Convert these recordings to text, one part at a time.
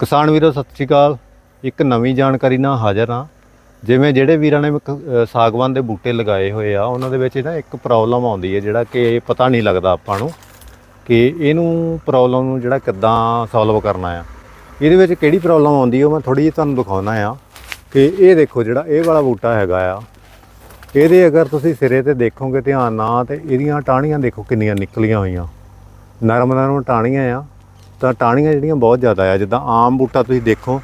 ਕਿਸਾਨ ਵੀਰੋ ਸਤਿ ਸ਼੍ਰੀ ਅਕਾਲ। ਇੱਕ ਨਵੀਂ ਜਾਣਕਾਰੀ ਨਾਲ ਹਾਜ਼ਰ ਹਾਂ। ਜਿਵੇਂ ਜਿਹੜੇ ਵੀਰਾਂ ਨੇ ਇੱਕ, ਸਾਗਵਾਨ ਦੇ ਬੂਟੇ ਲਗਾਏ ਹੋਏ ਆ ਉਹਨਾਂ ਦੇ ਵਿੱਚ ਨਾ ਇੱਕ ਪ੍ਰੋਬਲਮ ਆਉਂਦੀ ਹੈ ਜਿਹੜਾ ਕਿ ਪਤਾ ਨਹੀਂ ਲੱਗਦਾ ਆਪਾਂ ਨੂੰ ਕਿ ਇਹਨੂੰ ਪ੍ਰੋਬਲਮ ਨੂੰ ਜਿਹੜਾ ਕਿੱਦਾਂ ਸੋਲਵ ਕਰਨਾ ਆ। ਇਹਦੇ ਵਿੱਚ ਕਿਹੜੀ ਪ੍ਰੋਬਲਮ ਆਉਂਦੀ ਉਹ ਮੈਂ ਥੋੜੀ ਜਿਹੀ ਤੁਹਾਨੂੰ ਦਿਖਾਉਣਾ ਆ ਕਿ ਇਹ ਦੇਖੋ ਜਿਹੜਾ ਇਹ ਵਾਲਾ ਬੂਟਾ ਹੈਗਾ ਆ ਇਹਦੇ ਅਗਰ ਤੁਸੀਂ ਸਿਰੇ ਤੇ ਦੇਖੋਗੇ ਧਿਆਨ ਨਾਲ ਤੇ ਇਹਦੀਆਂ ਟਾਹਣੀਆਂ ਦੇਖੋ ਕਿੰਨੀਆਂ ਨਿਕਲੀਆਂ ਹੋਈਆਂ। ਨਰਮ ਨਰਮ ਟਾਹਣੀਆਂ ਆ। ਤਾਂ ਟਾਹਣੀਆਂ ਜਿਹੜੀਆਂ ਬਹੁਤ ਜ਼ਿਆਦਾ ਆ, ਜਿੱਦਾਂ ਆਮ ਬੂਟਾ ਤੁਸੀਂ ਦੇਖੋ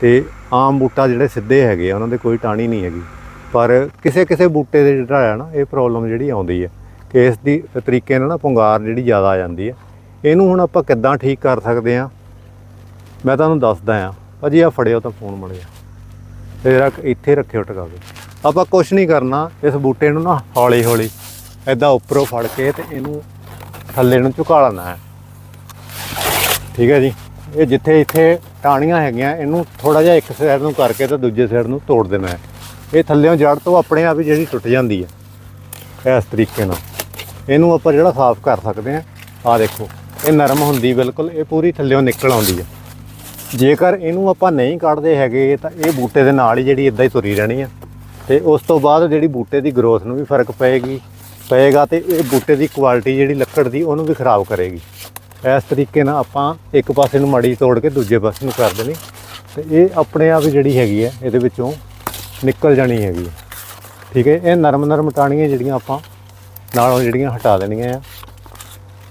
ਤੇ ਆਮ ਬੂਟਾ ਜਿਹੜੇ ਸਿੱਧੇ ਹੈਗੇ ਆ, ਉਹਨਾਂ ਦੇ ਕੋਈ ਟਾਹਣੀ ਨਹੀਂ ਹੈਗੀ। ਪਰ ਕਿਸੇ ਕਿਸੇ ਬੂਟੇ ਦੇ ਜਿਹੜਾ ਆ ਨਾ, ਇਹ ਪ੍ਰੋਬਲਮ ਜਿਹੜੀ ਆਉਂਦੀ ਹੈ ਕਿ ਇਸ ਦੀ ਤਰੀਕੇ ਨਾਲ ਨਾ ਪੁੰਗਾਰ ਜਿਹੜੀ ਜ਼ਿਆਦਾ ਆ ਜਾਂਦੀ ਹੈ ਇਹਨੂੰ ਹੁਣ ਆਪਾਂ ਕਿੱਦਾਂ ਠੀਕ ਕਰ ਸਕਦੇ ਆ? ਮੈਂ ਤੁਹਾਨੂੰ ਦੱਸਦਾ ਆ। ਭਾਜੀ ਆ ਫੜਿਓ ਤਾਂ ਫੋਨ ਮੜਿਆ ਤੇ ਰੱਖ, ਇੱਥੇ ਰੱਖਿਓ ਟਿਕਾ ਕੇ। ਆਪਾਂ ਕੁਝ ਨਹੀਂ ਕਰਨਾ, ਇਸ ਬੂਟੇ ਨੂੰ ਨਾ ਹੌਲੀ ਹੌਲੀ ਐਦਾਂ ਉੱਪਰੋਂ ਫੜ ਕੇ ਤੇ ਇਹਨੂੰ ਥੱਲੇ ਨੂੰ ਝੁਕਾ ਲੈਣਾ ਹੈ। ਠੀਕ ਹੈ ਜੀ। ਇਹ ਜਿੱਥੇ ਇੱਥੇ ਟਾਹਣੀਆਂ ਹੈਗੀਆਂ, ਇਹਨੂੰ ਥੋੜਾ ਜਿਹਾ ਇੱਕ ਸਾਈਡ ਨੂੰ ਕਰਕੇ ਤਾਂ ਦੂਜੇ ਸਾਈਡ ਨੂੰ ਤੋੜ ਦੇਣਾ ਹੈ। ਇਹ ਥੱਲੇੋਂ ਜੜ ਤੋਂ ਆਪਣੇ ਆਪ ਹੀ ਜਿਹੜੀ ਟੁੱਟ ਜਾਂਦੀ ਹੈ, ਇਸ ਤਰੀਕੇ ਨਾਲ। ਇਹਨੂੰ ਆਪਾਂ ਜਿਹੜਾ ਸਾਫ਼ ਕਰ ਸਕਦੇ ਹਾਂ, ਆਹ ਦੇਖੋ, ਇਹ ਨਰਮ ਹੁੰਦੀ ਬਿਲਕੁਲ, ਇਹ ਪੂਰੀ ਥੱਲੇੋਂ ਨਿਕਲ ਆਉਂਦੀ ਹੈ। ਜੇਕਰ ਇਹਨੂੰ ਆਪਾਂ ਨਹੀਂ ਕੱਢਦੇ ਹੈਗੇ, ਤਾਂ ਇਹ ਬੂਟੇ ਦੇ ਨਾਲ ਹੀ ਜਿਹੜੀ ਇਦਾਂ ਹੀ ਤੁਰੀ ਰਹਿਣੀ ਆ ਤੇ ਉਸ ਤੋਂ ਬਾਅਦ ਜਿਹੜੀ ਬੂਟੇ ਦੀ ਗਰੋਥ ਨੂੰ ਵੀ ਫ਼ਰਕ ਪਏਗੀ, ਪਏਗਾ ਤੇ ਇਹ ਬੂਟੇ ਦੀ ਕੁਆਲਿਟੀ ਜਿਹੜੀ ਲੱਕੜ ਦੀ, ਉਹਨੂੰ ਵੀ ਖਰਾਬ ਕਰੇਗੀ। ਇਸ ਤਰੀਕੇ ਨਾਲ ਆਪਾਂ ਇੱਕ ਪਾਸੇ ਨੂੰ ਮਾੜੀ ਤੋੜ ਕੇ ਦੂਜੇ ਪਾਸੇ ਨੂੰ ਕਰ ਦੇਣੀ। ਤੇ ਇਹ ਆਪਣੇ ਆਪ ਹੀ ਜਿਹੜੀ ਹੈਗੀ ਹੈ, ਇਹਦੇ ਵਿੱਚੋਂ ਨਿਕਲ ਜਾਣੀ ਹੈਗੀ ਠੀਕ ਹੈ, ਇਹ ਨਰਮ ਨਰਮ ਟਾਣੀਆਂ ਜਿਹੜੀਆਂ ਆਪਾਂ ਨਾਲੋਂ ਜਿਹੜੀਆਂ ਹਟਾ ਦੇਣੀਆਂ ਆ।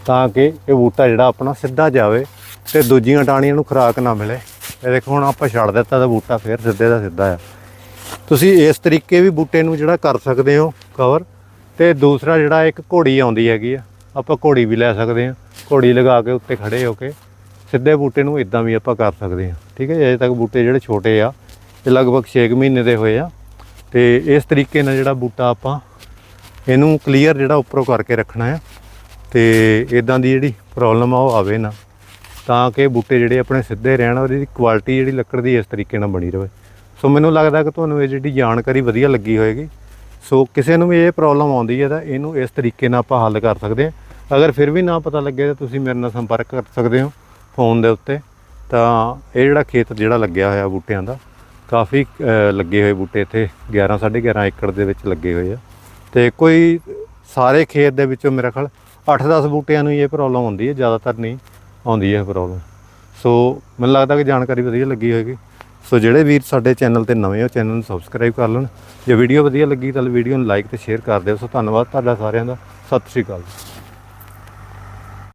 ਤਾਂ ਕਿ ਇਹ ਬੂਟਾ ਜਿਹੜਾ ਆਪਣਾ ਸਿੱਧਾ ਜਾਵੇ ਤੇ ਦੂਜੀਆਂ ਟਾਣੀਆਂ ਨੂੰ ਖੁਰਾਕ ਨਾ ਮਿਲੇ। ਇਹ ਦੇਖੋ, ਹੁਣ ਆਪਾਂ ਛੱਡ ਦਿੱਤਾ ਤਾਂ ਬੂਟਾ ਫੇਰ ਸਿੱਧੇ ਦਾ ਸਿੱਧਾ ਆ। ਤੁਸੀਂ ਇਸ ਤਰੀਕੇ ਵੀ ਬੂਟੇ ਨੂੰ ਜਿਹੜਾ ਕਰ ਸਕਦੇ ਹੋ ਕਵਰ ਤੇ ਦੂਸਰਾ ਜਿਹੜਾ ਇੱਕ ਘੋੜੀ ਆਉਂਦੀ ਹੈਗੀ ਆ ਆਪਾਂ ਘੋੜੀ ਵੀ ਲੈ ਸਕਦੇ ਹਾਂ। ਘੋੜੀ ਲਗਾ ਕੇ ਉੱਤੇ ਖੜੇ ਹੋ ਕੇ ਸਿੱਧੇ ਬੂਟੇ ਨੂੰ ਇਦਾਂ ਵੀ ਆਪਾਂ ਕਰ ਸਕਦੇ ਹਾਂ। ਠੀਕ ਹੈ ਜੀ? ਅਜੇ ਤੱਕ ਬੂਟੇ ਜਿਹੜੇ ਛੋਟੇ ਆ, ਇਹ ਲਗਭਗ 6 ਮਹੀਨੇ ਦੇ ਹੋਏ ਆ। ਤੇ ਇਸ ਤਰੀਕੇ ਨਾਲ ਜਿਹੜਾ ਬੂਟਾ ਆਪਾਂ ਇਹਨੂੰ ਕਲੀਅਰ ਜਿਹੜਾ ਉੱਪਰੋਂ ਕਰਕੇ ਰੱਖਣਾ ਆ। ਤੇ ਇਦਾਂ ਦੀ ਜਿਹੜੀ ਪ੍ਰੋਬਲਮ ਆ ਉਹ ਆਵੇ ਨਾ, ਤਾਂ ਕਿ ਬੂਟੇ ਜਿਹੜੇ ਆਪਣੇ ਸਿੱਧੇ ਰਹਿਣ ਔਰ ਇਹਦੀ ਕੁਆਲਿਟੀ ਜਿਹੜੀ ਲੱਕੜ ਦੀ ਇਸ ਤਰੀਕੇ ਨਾਲ ਬਣੀ ਰਹੇ ਸੋ ਮੈਨੂੰ ਲੱਗਦਾ ਕਿ ਤੁਹਾਨੂੰ ਇਹ ਜਿਹੜੀ ਜਾਣਕਾਰੀ ਵਧੀਆ ਲੱਗੀ ਹੋਏਗੀ। ਸੋ ਕਿਸੇ ਨੂੰ ਵੀ ਇਹ ਪ੍ਰੋਬਲਮ ਆਉਂਦੀ ਹੈ ਤਾਂ ਇਹਨੂੰ ਇਸ ਤਰੀਕੇ ਨਾਲ ਆਪਾਂ ਹੱਲ ਕਰ ਸਕਦੇ ਹਾਂ। ਅਗਰ ਫਿਰ ਵੀ ਨਾ ਪਤਾ ਲੱਗੇ ਤਾਂ ਤੁਸੀਂ ਮੇਰੇ ਨਾਲ ਸੰਪਰਕ ਕਰ ਸਕਦੇ ਹੋ ਫੋਨ ਦੇ ਉੱਤੇ। ਤਾਂ ਇਹ ਜਿਹੜਾ ਖੇਤ ਜਿਹੜਾ ਲੱਗਿਆ ਹੋਇਆ ਬੂਟਿਆਂ ਦਾ, ਕਾਫੀ ਲੱਗੇ ਹੋਏ ਬੂਟੇ ਇੱਥੇ 11 11.5 ਏਕੜ ਦੇ ਵਿੱਚ ਲੱਗੇ ਹੋਏ ਆ। ਤੇ ਕੋਈ ਸਾਰੇ ਖੇਤ ਦੇ ਵਿੱਚੋਂ ਮੇਰੇ ਖਿਆਲ 8-10 ਬੂਟਿਆਂ ਨੂੰ ਹੀ ਇਹ ਪ੍ਰੋਬਲਮ ਆਉਂਦੀ ਹੈ, ਜ਼ਿਆਦਾਤਰ ਨਹੀਂ ਆਉਂਦੀ ਹੈ ਪ੍ਰੋਬਲਮ। ਸੋ ਮੈਨੂੰ ਲੱਗਦਾ ਕਿ ਜਾਣਕਾਰੀ ਵਧੀਆ ਲੱਗੀ ਹੋਏਗੀ। ਸੋ ਜਿਹੜੇ ਵੀਰ ਸਾਡੇ ਚੈਨਲ ਤੇ ਨਵੇਂ ਹੋ, ਚੈਨਲ ਨੂੰ ਸਬਸਕ੍ਰਾਈਬ ਕਰ ਲੈਣ। ਜੇ ਵੀਡੀਓ ਵਧੀਆ ਲੱਗੀ ਤਾਂ ਵੀਡੀਓ ਨੂੰ ਲਾਈਕ ਤੇ ਸ਼ੇਅਰ ਕਰ ਦਿਓ। ਸੋ ਧੰਨਵਾਦ ਤੁਹਾਡਾ ਸਾਰਿਆਂ ਦਾ। ਸਤਿ ਸ਼੍ਰੀ ਅਕਾਲ।